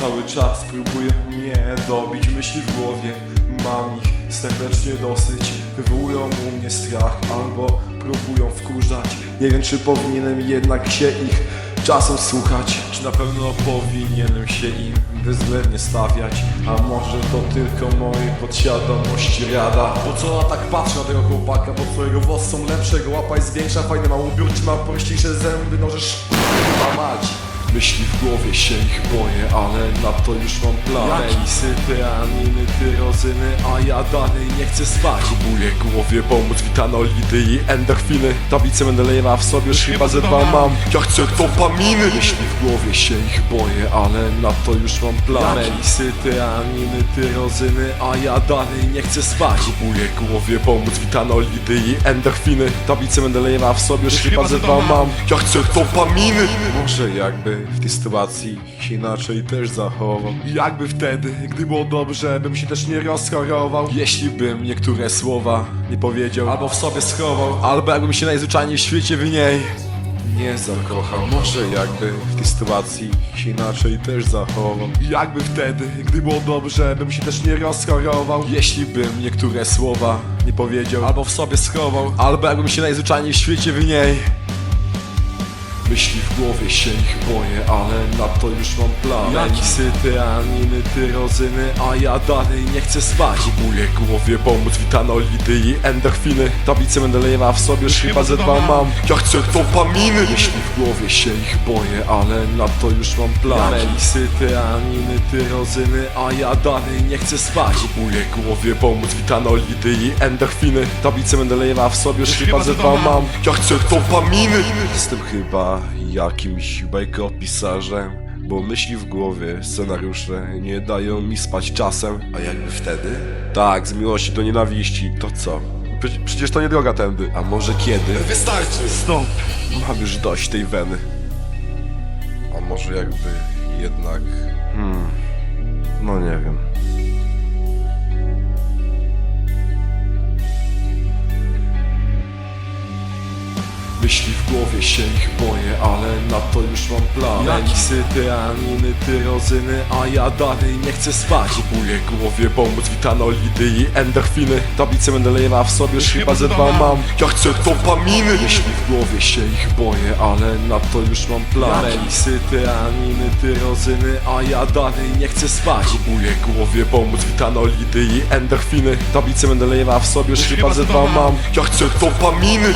Cały czas próbują mnie dobić myśli w głowie. Mam ich serdecznie dosyć. Wywołują u mnie strach albo próbują wkurzać. Nie wiem czy powinienem jednak się ich czasem słuchać. Czy na pewno powinienem się im bezwzględnie stawiać? A może to tylko mojej podświadomości rada? Po co ja tak patrzę na tego chłopaka, bo twojego włos są lepsze? Jego łapa jest większa, fajny ma ubiór, czy ma prościejsze zęby No żeż mać Myśli w głowie się ich boję, ale na to już mam plan. Penisy, tyraniny, tyrozyny, a ja dalej nie chcę spać. Próbuję głowie pomóc, witanolidy i endorfiny. Tablicę Mendelejewa w sobie już chyba ze dwa mam. Ja chcę dopaminy. Myśli w głowie się ich boję, ale na to już mam plan. Penisy, tyraniny, tyrozyny, a ja dalej nie chcę spać. Próbuję głowie pomóc, witanolidy i endorfiny. Tablicę Mendelejewa w sobie już chyba ze dwa mam. Ja chcę dopaminy. Może jakby w tej sytuacji się inaczej też zachował Jakby wtedy, gdy było dobrze, bym się też nie rozchorował. Jeśli bym niektóre słowa nie powiedział Albo w sobie schował Albo jakbym się najzwyczajniej w świecie w niej nie zakochał. Może jakby w tej sytuacji się inaczej też zachował Jakby wtedy, gdy było dobrze, bym się też nie rozchorował. Jeśli bym niektóre słowa nie powiedział Albo w sobie schował Albo jakbym się najzwyczajniej w świecie w niej Myśli w głowie się ich boję, ale na to już mam plan. Penisy, tyraniny, tyrozyny, a ja dalej nie chcę spać. Próbuję głowie pomóc, witanolidy i endorfiny Tablicę Mendelejewa w sobie już chyba ze dwa mam. Ja chcę dopaminy. Myśli w głowie się ich boję, ale na to już mam plan. Penisy, tyraniny, tyrozyny, a ja dalej nie chcę spać. Próbuję głowie pomóc, witanolidy i endorfiny Tablicę Mendelejewa w sobie już chyba ze dwa mam. Ja chcę dopaminy. Jestem chyba jakimś bajkopisarzem Bo myśli w głowie, scenariusze nie dają mi spać czasem A jakby wtedy? Tak, z miłości do nienawiści, to co? Przecież, przecież to nie droga tędy A może kiedy? Wystarczy! Stop! Mam już dość tej weny A może jakby jednak... Hmm, no nie wiem głowie się ich boję, ale na to już mam plan. Penisy, tyraniny, tyrozyny, a ja dalej nie chcę spać. Próbuję głowie pomóc, witanolidy i endorfiny. Tablicę Mendelejewa w sobie już chyba ze dwa mam. Ja chcę dopaminy! Myśli w głowie się ich boję, ale na to już mam plan. Penisy, tyraniny, tyrozyny, a ja dalej nie chcę spać. Próbuję głowie pomóc, witanolidy i endorfiny. Tablicę Mendelejewa w sobie już chyba ze dwa mam. Ja chcę dopaminy